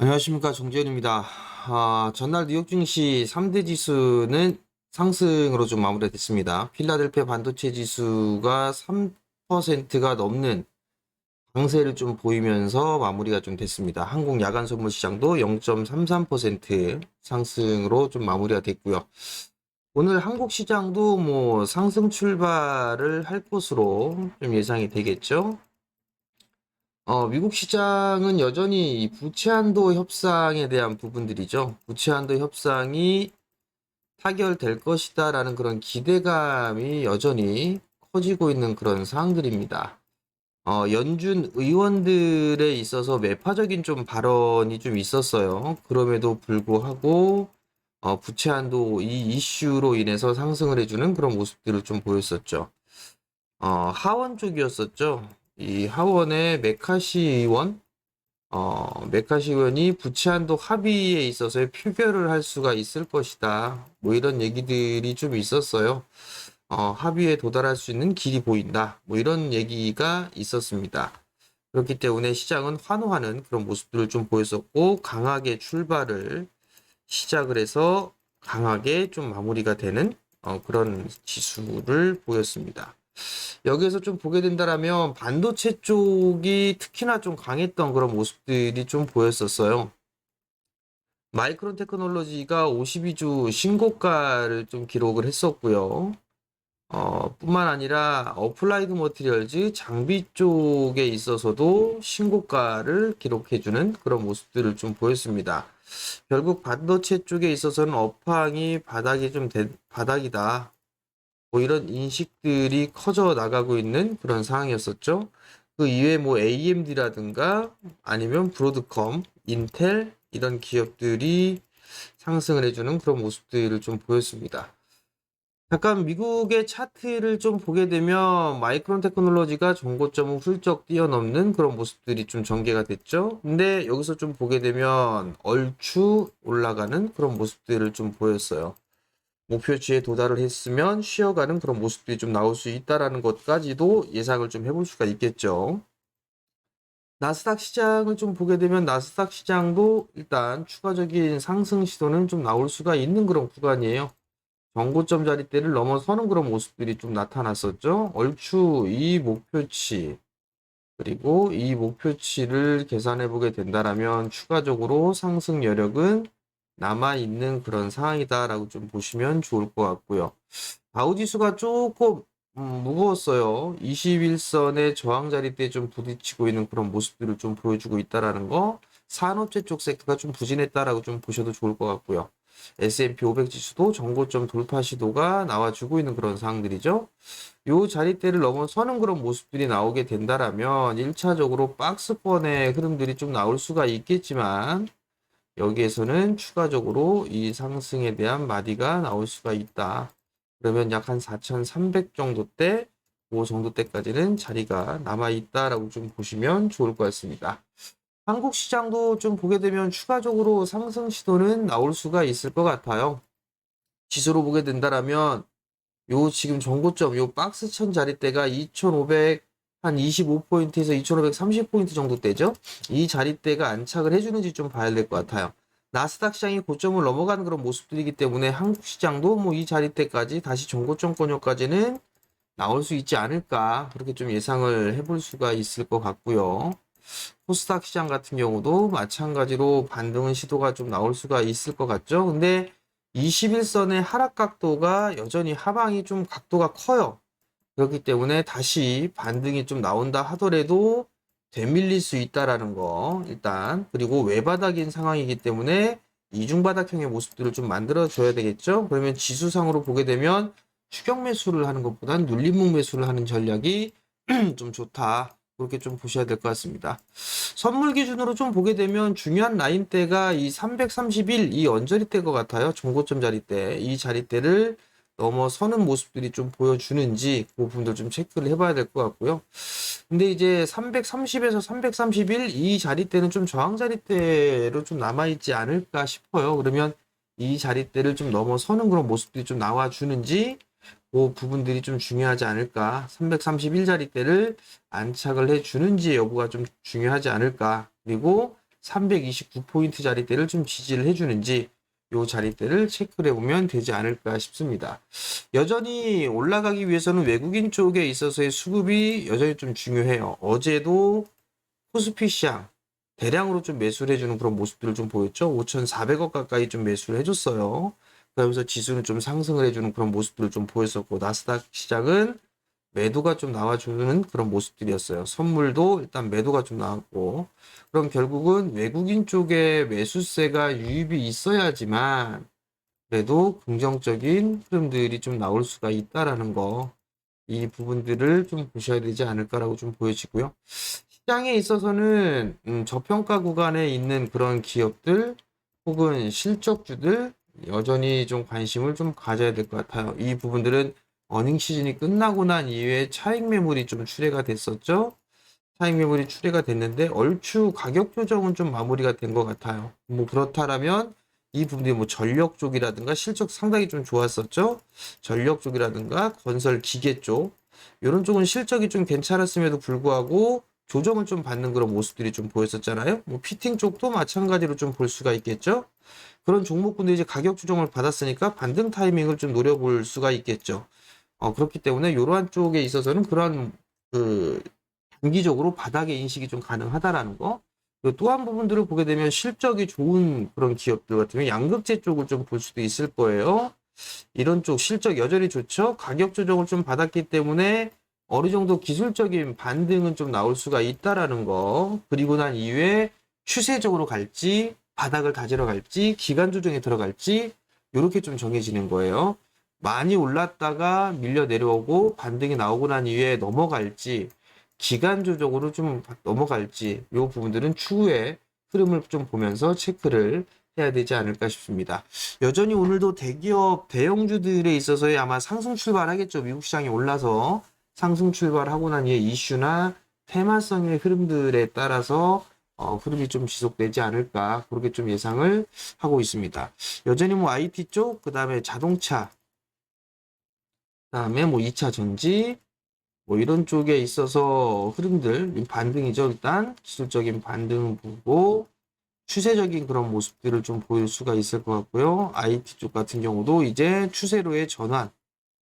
안녕하십니까 정재현입니다. 아, 전날 뉴욕 증시 3대 지수는 상승으로 좀 마무리가 됐습니다. 필라델피아 반도체 지수가 3%가 넘는 강세를 좀 보이면서 마무리가 좀 됐습니다. 한국 야간 선물 시장도 0.33% 상승으로 좀 마무리가 됐고요. 오늘 한국 시장도 뭐 상승 출발을 할 것으로 좀 예상이 되겠죠. 어, 미국 시장은 여전히 이 부채 한도 협상에 대한 부분들이죠. 부채 한도 협상이 타결될 것이다라는 그런 기대감이 여전히 커지고 있는 그런 사항들입니다. 어, 연준 의원들에 있어서 매파적인 좀 발언이 좀 있었어요. 그럼에도 불구하고 어, 부채 한도 이 이슈로 인해서 상승을 해주는 그런 모습들을 좀 보였었죠. 어, 하원 쪽이었었죠. 이 하원의 메카시 의원, 어, 메카시 의원이 부채 한도 합의에 있어서의 표결을 할 수가 있을 것이다. 뭐 이런 얘기들이 좀 있었어요. 어, 합의에 도달할 수 있는 길이 보인다. 뭐 이런 얘기가 있었습니다. 그렇기 때문에 시장은 환호하는 그런 모습들을 좀 보였었고, 강하게 출발을 시작을 해서 강하게 좀 마무리가 되는 어, 그런 지수를 보였습니다. 여기에서 좀 보게 된다라면 반도체 쪽이 특히나 좀 강했던 그런 모습들이 좀 보였었어요. 마이크론 테크놀로지가 52주 신고가를 좀 기록을 했었고요. 어, 뿐만 아니라 어플라이드 머티리얼즈 장비 쪽에 있어서도 신고가를 기록해주는 그런 모습들을 좀 보였습니다. 결국 반도체 쪽에 있어서는 업황이 바닥이 좀 대- 바닥이다. 뭐 이런 인식들이 커져 나가고 있는 그런 상황이었었죠. 그 이외에 뭐 AMD라든가 아니면 브로드컴, 인텔 이런 기업들이 상승을 해주는 그런 모습들을 좀 보였습니다. 약간 미국의 차트를 좀 보게 되면 마이크론 테크놀로지가 정고점을 훌쩍 뛰어넘는 그런 모습들이 좀 전개가 됐죠. 근데 여기서 좀 보게 되면 얼추 올라가는 그런 모습들을 좀 보였어요. 목표치에 도달을 했으면 쉬어가는 그런 모습들이 좀 나올 수 있다라는 것까지도 예상을 좀 해볼 수가 있겠죠. 나스닥 시장을 좀 보게 되면 나스닥 시장도 일단 추가적인 상승 시도는 좀 나올 수가 있는 그런 구간이에요. 정고점 자리대를 넘어서는 그런 모습들이 좀 나타났었죠. 얼추 이 목표치 그리고 이 목표치를 계산해 보게 된다라면 추가적으로 상승 여력은 남아 있는 그런 상황이다라고 좀 보시면 좋을 것 같고요. 다우지수가 조금 음, 무거웠어요. 21선의 저항 자리대에 좀 부딪히고 있는 그런 모습들을 좀 보여주고 있다라는 거. 산업재 쪽 섹터가 좀 부진했다라고 좀 보셔도 좋을 것 같고요. S&P 500 지수도 정고점 돌파 시도가 나와주고 있는 그런 상황들이죠. 요 자리대를 넘어서는 그런 모습들이 나오게 된다라면 1차적으로 박스권의 흐름들이 좀 나올 수가 있겠지만 여기에서는 추가적으로 이 상승에 대한 마디가 나올 수가 있다. 그러면 약 한 4,300 정도 대, 그 정도 때까지는 자리가 남아 있다라고 좀 보시면 좋을 것 같습니다. 한국 시장도 좀 보게 되면 추가적으로 상승 시도는 나올 수가 있을 것 같아요. 지수로 보게 된다라면 요 지금 정고점 요 박스천 자리대가 2,500 한 25포인트에서 2,530포인트 정도 되죠? 이 자리대가 안착을 해주는지 좀 봐야 될 것 같아요. 나스닥 시장이 고점을 넘어가는 그런 모습들이기 때문에 한국 시장도 뭐 이 자리대까지 다시 정고점권역까지는 나올 수 있지 않을까 그렇게 좀 예상을 해볼 수가 있을 것 같고요. 코스닥 시장 같은 경우도 마찬가지로 반등은 시도가 좀 나올 수가 있을 것 같죠. 근데 21선의 하락 각도가 여전히 하방이 좀 각도가 커요. 그렇기 때문에 다시 반등이 좀 나온다 하더라도 되밀릴 수 있다라는 거 일단 그리고 외바닥인 상황이기 때문에 이중바닥형의 모습들을 좀 만들어 줘야 되겠죠. 그러면 지수상으로 보게 되면 추격 매수를 하는 것보단 눌림목 매수를 하는 전략이 좀 좋다. 그렇게 좀 보셔야 될 것 같습니다. 선물 기준으로 좀 보게 되면 중요한 라인대가 이 331, 이 언저리대 것 같아요. 정고점 자리대. 이 자리대를 넘어서는 모습들이 좀 보여주는지 그 부분들 좀 체크를 해봐야 될 것 같고요. 근데 이제 330에서 331 이 자리대는 좀 저항 자리대로 좀 남아있지 않을까 싶어요. 그러면 이 자리대를 좀 넘어서는 그런 모습들이 좀 나와주는지 그 부분들이 좀 중요하지 않을까. 331 자리대를 안착을 해주는지 여부가 좀 중요하지 않을까. 그리고 329포인트 자리대를 좀 지지를 해주는지 요 자리대를 체크를 해보면 되지 않을까 싶습니다. 여전히 올라가기 위해서는 외국인 쪽에 있어서의 수급이 여전히 좀 중요해요. 어제도 코스피 시장 대량으로 좀 매수를 해주는 그런 모습들을 좀 보였죠. 5,400억 가까이 좀 매수를 해줬어요. 그러면서 지수는 좀 상승을 해주는 그런 모습들을 좀 보였었고 나스닥 시장은 매도가 좀 나와주는 그런 모습들이었어요. 선물도 일단 매도가 좀 나왔고 그럼 결국은 외국인 쪽에 매수세가 유입이 있어야지만 그래도 긍정적인 흐름들이 좀 나올 수가 있다라는 거 이 부분들을 좀 보셔야 되지 않을까라고 좀 보여지고요. 시장에 있어서는 음, 저평가 구간에 있는 그런 기업들 혹은 실적주들 여전히 좀 관심을 좀 가져야 될 것 같아요. 이 부분들은 어닝 시즌이 끝나고 난 이후에 차익 매물이 좀 출회가 됐었죠. 차익 매물이 출회가 됐는데 얼추 가격 조정은 좀 마무리가 된 것 같아요. 뭐 그렇다라면 이 부분이 뭐 전력 쪽이라든가 실적 상당히 좀 좋았었죠. 전력 쪽이라든가 건설 기계 쪽 이런 쪽은 실적이 좀 괜찮았음에도 불구하고 조정을 좀 받는 그런 모습들이 좀 보였었잖아요. 뭐 피팅 쪽도 마찬가지로 좀 볼 수가 있겠죠. 그런 종목군들이 이제 가격 조정을 받았으니까 반등 타이밍을 좀 노려볼 수가 있겠죠. 어, 그렇기 때문에 이러한 쪽에 있어서는 그런 그 단기적으로 바닥의 인식이 좀 가능하다라는 거. 또한 부분들을 보게 되면 실적이 좋은 그런 기업들 같으면 양극재 쪽을 좀 볼 수도 있을 거예요. 이런 쪽 실적 여전히 좋죠. 가격 조정을 좀 받았기 때문에 어느 정도 기술적인 반등은 좀 나올 수가 있다라는 거. 그리고 난 이후에 추세적으로 갈지 바닥을 다지러 갈지 기간 조정에 들어갈지 이렇게 좀 정해지는 거예요. 많이 올랐다가 밀려 내려오고 반등이 나오고 난 이후에 넘어갈지 기간 조정으로 좀 넘어갈지 이 부분들은 추후에 흐름을 좀 보면서 체크를 해야 되지 않을까 싶습니다. 여전히 오늘도 대기업 대형주들에 있어서의 아마 상승 출발하겠죠. 미국 시장이 올라서 상승 출발하고 난 이후에 이슈나 테마성의 흐름들에 따라서 어, 흐름이 좀 지속되지 않을까 그렇게 좀 예상을 하고 있습니다. 여전히 뭐 IT 쪽, 그 다음에 자동차, 그 다음에 뭐 2차 전지, 뭐 이런 쪽에 있어서 흐름들 반등이죠. 일단 기술적인 반등 보고 추세적인 그런 모습들을 좀 보일 수가 있을 것 같고요. IT 쪽 같은 경우도 이제 추세로의 전환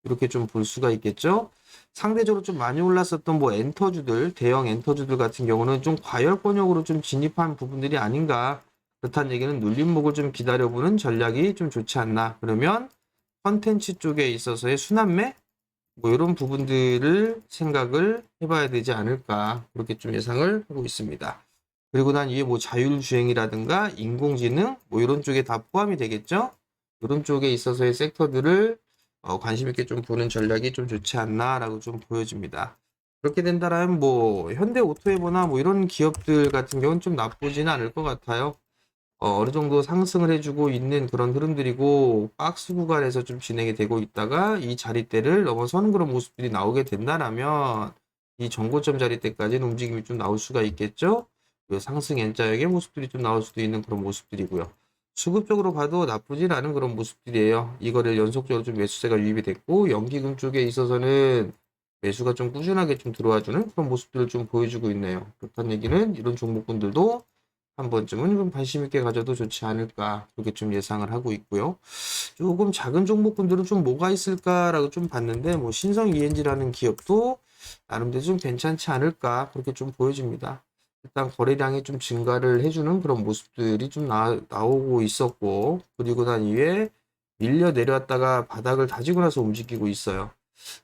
이렇게 좀 볼 수가 있겠죠. 상대적으로 좀 많이 올랐었던 뭐 엔터주들, 대형 엔터주들 같은 경우는 좀 과열 권역으로 좀 진입한 부분들이 아닌가. 그렇다는 얘기는 눌림목을 좀 기다려보는 전략이 좀 좋지 않나. 그러면 컨텐츠 쪽에 있어서의 순환매 뭐 이런 부분들을 생각을 해봐야 되지 않을까 그렇게 좀 예상을 하고 있습니다. 그리고 난 이게 뭐 자율주행이라든가 인공지능 뭐 이런 쪽에 다 포함이 되겠죠. 이런 쪽에 있어서의 섹터들을 어, 관심 있게 좀 보는 전략이 좀 좋지 않나라고 좀 보여집니다. 그렇게 된다면 뭐 현대 오토에버나 뭐 이런 기업들 같은 경우는 좀 나쁘지는 않을 것 같아요. 어, 어느 정도 상승을 해주고 있는 그런 흐름들이고 박스 구간에서 좀 진행이 되고 있다가 이 자리대를 넘어서는 그런 모습들이 나오게 된다라면 이 정고점 자리대까지는 움직임이 좀 나올 수가 있겠죠. 그 상승 N자역의 모습들이 좀 나올 수도 있는 그런 모습들이고요. 수급적으로 봐도 나쁘진 않은 그런 모습들이에요. 이거를 연속적으로 좀 매수세가 유입이 됐고 연기금 쪽에 있어서는 매수가 좀 꾸준하게 좀 들어와주는 그런 모습들을 좀 보여주고 있네요. 그렇다는 얘기는 이런 종목군들도 한 번쯤은 좀 관심 있게 가져도 좋지 않을까 그렇게 좀 예상을 하고 있고요. 조금 작은 종목군들은 좀 뭐가 있을까라고 좀 봤는데 뭐 신성 ENG라는 기업도 나름대로 좀 괜찮지 않을까 그렇게 좀 보여집니다. 일단 거래량이 좀 증가를 해주는 그런 모습들이 좀 나, 나오고 있었고 그리고 난 이후에 밀려 내려왔다가 바닥을 다지고 나서 움직이고 있어요.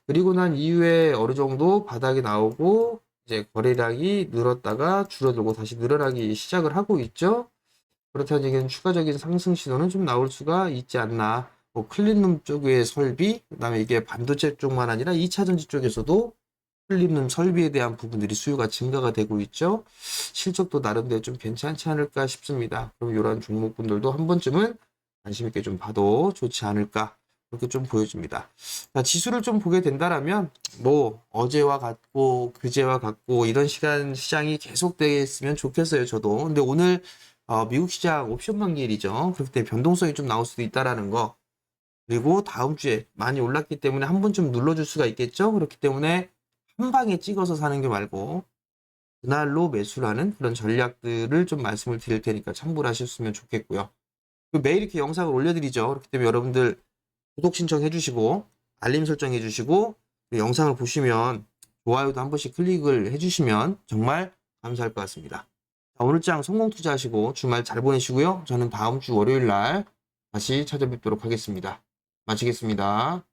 그리고 난 이후에 어느 정도 바닥이 나오고 이제 거래량이 늘었다가 줄어들고 다시 늘어나기 시작을 하고 있죠. 그렇다는 얘기는 추가적인 상승 신호는 좀 나올 수가 있지 않나. 뭐 클린룸 쪽의 설비, 그다음에 이게 반도체 쪽만 아니라 2차 전지 쪽에서도 클린룸 설비에 대한 부분들이 수요가 증가가 되고 있죠. 실적도 나름대로 좀 괜찮지 않을까 싶습니다. 그럼 이러한 종목분들도 한 번쯤은 관심 있게 좀 봐도 좋지 않을까 그렇게 좀 보여집니다. 자, 지수를 좀 보게 된다라면 뭐 어제와 같고 그제와 같고 이런 시간 시장이 계속되겠으면 좋겠어요. 저도. 근데 오늘 어, 미국 시장 옵션 만기일이죠. 그렇기 때문에 변동성이 좀 나올 수도 있다라는 거. 그리고 다음 주에 많이 올랐기 때문에 한 번쯤 눌러줄 수가 있겠죠. 그렇기 때문에 한 방에 찍어서 사는 게 말고 그날로 매수를 하는 그런 전략들을 좀 말씀을 드릴 테니까 참고를 하셨으면 좋겠고요. 그 매일 이렇게 영상을 올려드리죠. 그렇기 때문에 여러분들 구독 신청해 주시고 알림 설정해 주시고 그 영상을 보시면 좋아요도 한 번씩 클릭을 해 주시면 정말 감사할 것 같습니다. 자, 오늘 장 성공 투자하시고 주말 잘 보내시고요. 저는 다음 주 월요일 날 다시 찾아뵙도록 하겠습니다. 마치겠습니다.